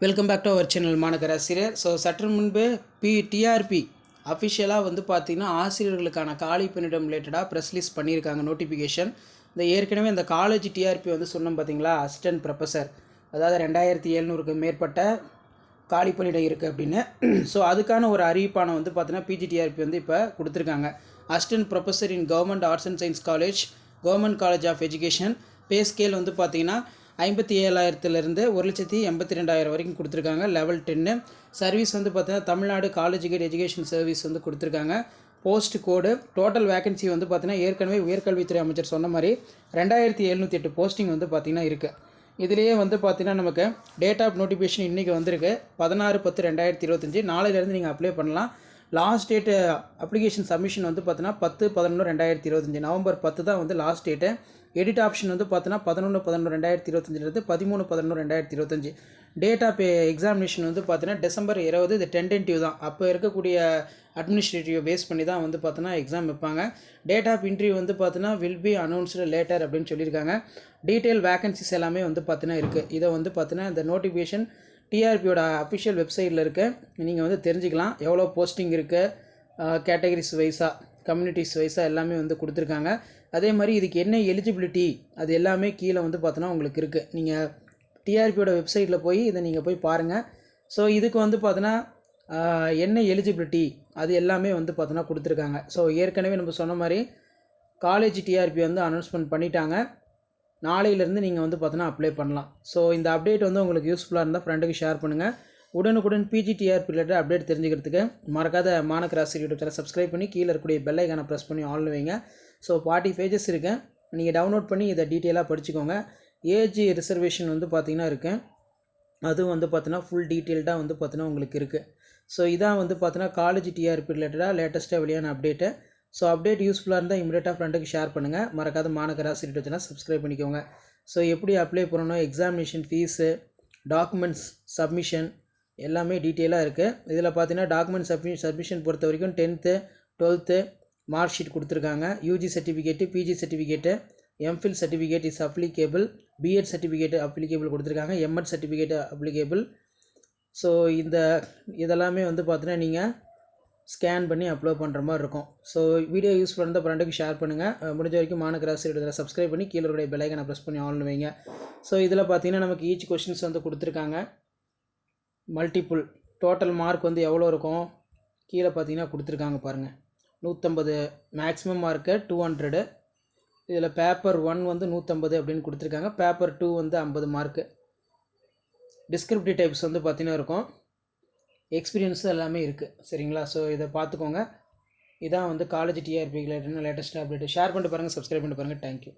Welcome back to our channel மாநகர ஆசிரியர் so சற்று முன்பு பி டிஆர்பி அஃபிஷியலாக வந்து பார்த்திங்கன்னா ஆசிரியர்களுக்கான காலி பணியிடம் ரிலேட்டடாக ப்ரெஸ் ரிலீஸ் பண்ணியிருக்காங்க நோட்டிஃபிகேஷன் இந்த ஏற்கனவே இந்த காலேஜ் டிஆர்பி வந்து சொன்னோம் பார்த்தீங்களா அசிஸ்டன்ட் ப்ரொஃபஸர் அதாவது ரெண்டாயிரத்தி எழுநூறுக்கு மேற்பட்ட காலி பணியிடம் இருக்குது அப்படின்னு. ஸோ அதுக்கான ஒரு அறிவிப்பான வந்து பார்த்தீங்கன்னா பிஜிடிஆர்பி வந்து இப்போ கொடுத்துருக்காங்க. Assistant professor in government arts and science college government college of education pay scale வந்து பார்த்தீங்கன்னா ஐம்பத்தி ஏழாயிரத்துலேருந்து ஒரு லட்சத்தி எண்பத்தி ரெண்டாயிரம் வரைக்கும் கொடுத்துருக்காங்க. லெவல் டென்னு சர்வீஸ் வந்து பார்த்தீங்கன்னா Tamil Nadu college gate education service வந்து கொடுத்துருக்காங்க. போஸ்ட் கோடு டோட்டல் வேகன்சி வந்து பார்த்திங்கன்னா ஏற்கனவே உயர்கல்வித்துறை அமைச்சர் சொன்ன மாதிரி ரெண்டாயிரத்தி எழுநூற்றி எட்டு போஸ்டிங் வந்து பார்த்திங்கன்னா இருக்குது இதுலேயே வந்து பார்த்தீங்கன்னா நமக்கு டேட் ஆஃப் நோட்டிஃபிகேஷன் இன்றைக்கி வந்திருக்கு. பதினாறு பத்து ரெண்டாயிரத்தி இருபத்தஞ்சி. நாளையிலேருந்து நீங்கள் அப்ளை பண்ணலாம். லாஸ்ட் டேட்டு அப்ளிகேஷன் சப்மிஷன் வந்து பார்த்தீங்கன்னா பத்து பதினொன்று ரெண்டாயிரத்தி இருபத்தஞ்சி. நவம்பர் பத்து தான் வந்து லாஸ்ட் டேட்டு எடிட் ஆப்ஷன் வந்து பார்த்தீங்கன்னா பதினொன்று பதினொன்று ரெண்டாயிரத்தி இருபத்தஞ்சிலேருந்து பதிமூணு பதினொன்று ரெண்டாயிரத்தி இருபத்தஞ்சி. டேட் ஆஃப் எக்ஸாமினேஷன் வந்து பார்த்தீங்கன்னா டிசம்பர் இருபது இது டென்டென்டிவ் தான். அப்போ இருக்கக்கூடிய அட்மினிஸ்ட்ரேட்டிவ் பேஸ் பண்ணி தான் வந்து பார்த்தீங்கன்னா எக்ஸாம் வைப்பாங்க. டேட் ஆஃப் இன்டர்வியூ வந்து பார்த்தீங்கன்னா வில் பி அனௌன்ஸ்டு லேட்டர் அப்படின்னு சொல்லியிருக்காங்க. டீட்டெயில் வேகன்சிஸ் எல்லாமே வந்து பார்த்தீங்கன்னா இருக்குது இதை வந்து பார்த்தீங்கன்னா இந்த நோட்டிஃபிகேஷன் டிஆர்பியோட அஃபிஷியல் வெப்சைட்டில் இருக்குது நீங்கள் வந்து தெரிஞ்சுக்கலாம். எவ்வளோ போஸ்டிங் இருக்குது கேட்டகரிஸ் வைஸாக கம்யூனிட்டிஸ் வைஸாக எல்லாமே வந்து கொடுத்துருக்காங்க. அதே மாதிரி இதுக்கு என்ன எலிஜிபிலிட்டி அது எல்லாமே கீழே வந்து பார்த்தோன்னா உங்களுக்கு இருக்குது நீங்கள் டிஆர்பியோட வெப்சைட்டில் போய் இதை நீங்கள் போய் பாருங்கள் ஸோ இதுக்கு வந்து பார்த்தோன்னா என்ன எலிஜிபிலிட்டி அது எல்லாமே வந்து பார்த்தோன்னா கொடுத்துருக்காங்க. ஸோ ஏற்கனவே நம்ம சொன்ன மாதிரி காலேஜ் டிஆர்பி வந்து அனௌன்ஸ்மெண்ட் பண்ணிட்டாங்க. நாளையிலேருந்து நீங்கள் வந்து பார்த்தோன்னா அப்ளை பண்ணலாம். ஸோ இந்த அப்டேட் வந்து உங்களுக்கு யூஸ்ஃபுல்லாக இருந்தால் ஃப்ரெண்டுக்கு ஷேர் பண்ணுங்கள் உடனுக்குடன் பிஜிடிஆர்பி ரிலேட்டட் அப்டேட் தெரிஞ்சுக்கிறதுக்கு மறக்காத மாநகராசி யூடியூப் சேனல் சப்ஸ்கிரைப் பண்ணி கீழே இருக்கக்கூடிய பெல் ஐக்கானை ப்ரெஸ் பண்ணி ஆல் வைங்க. ஸோ ஃபார்ட்டி பேஜஸ் இருக்குது நீங்கள் டவுன்லோட் பண்ணி இதை டீட்டெயிலாக படிச்சுக்கோங்க. ஏஜ் ரிசர்வேஷன் வந்து பார்த்திங்கன்னா இருக்குது அதுவும் வந்து பார்த்தீங்கன்னா ஃபுல் டீட்டெயில்டாக வந்து பார்த்தீங்கன்னா உங்களுக்கு இருக்குது ஸோ இதான் வந்து பார்த்தீங்கன்னா காலேஜ் டிஆர்பி ரிலேட்டடாக லேட்டஸ்ட்டாக வெளியான அப்டேட்டு ஸோ அப்டேட் யூஸ்ஃபுல்லாக இருந்தால் இமீடியட்டாக ஃப்ரெண்டுக்கு ஷேர் பண்ணுங்கள் மறக்காத மாநகர வச்சுனா சப்ஸ்கிரைப் பண்ணிக்கோங்க. ஸோ எப்படி அப்ளை பண்ணணும்? எக்ஸாமினேஷன் ஃபீஸு டாக்குமெண்ட்ஸ் சப்மிஷன் எல்லாமே டீட்டெயிலாக இருக்குது இதில் பார்த்தீங்கன்னா டாக்குமெண்ட் சப்மி சப்மிஷன் பொறுத்த வரைக்கும் டென்த்து டுவெல்த்து மார்க் ஷீட் கொடுத்துருக்காங்க. UG certificate PG certificate MPhil certificate is applicable BEd certificate applicable கொடுத்துருக்காங்க. எம்எட் சர்டிஃபிகேட் அப்ளிகேபிள் ஸோ இந்த இதெல்லாமே வந்து பார்த்தீங்கன்னா நீங்கள் ஸ்கேன் பண்ணி அப்லோட் பண்ணுற மாதிரி இருக்கும். ஸோ வீடியோ யூஸ் பண்ணுற ஃப்ரெண்டுக்கு ஷேர் பண்ணுங்கள் முடிஞ்ச வரைக்கும் மாநகராசி இதில் சப்ஸ்கிரைப் பண்ணி கீழே உடைய பெலைக்கனை ப்ரெஸ் பண்ணி ஆன் வைங்க. ஸோ இதில் பார்த்தீங்கன்னா நமக்கு ஈச் கொஷின்ஸ் வந்து கொடுத்துருக்காங்க. மல்டிப்புள் டோட்டல் மார்க் வந்து எவ்வளோ இருக்கும்? கீழே பார்த்தீங்கன்னா கொடுத்துருக்காங்க பாருங்கள் நூற்றம்பது மேக்ஸிமம் மார்க்கு டூ ஹண்ட்ரடு இதில் பேப்பர் ஒன் வந்து நூற்றம்பது அப்படின்னு கொடுத்துருக்காங்க. பேப்பர் டூ வந்து ஐம்பது மார்க்கு டிஸ்கிரிப்டிவ் டைப்ஸ் வந்து பார்த்தீங்கன்னா இருக்கும். எக்ஸ்பீரியன்ஸும் எல்லாமே இருக்குது சரிங்களா? ஸோ இதை பார்த்துக்கோங்க இதான் வந்து college TRB related latest update share பண்ணிட்டு பாருங்கள் சப்ஸ்கிரைப் பண்ணிட்டு பாருங்கள் தேங்க்யூ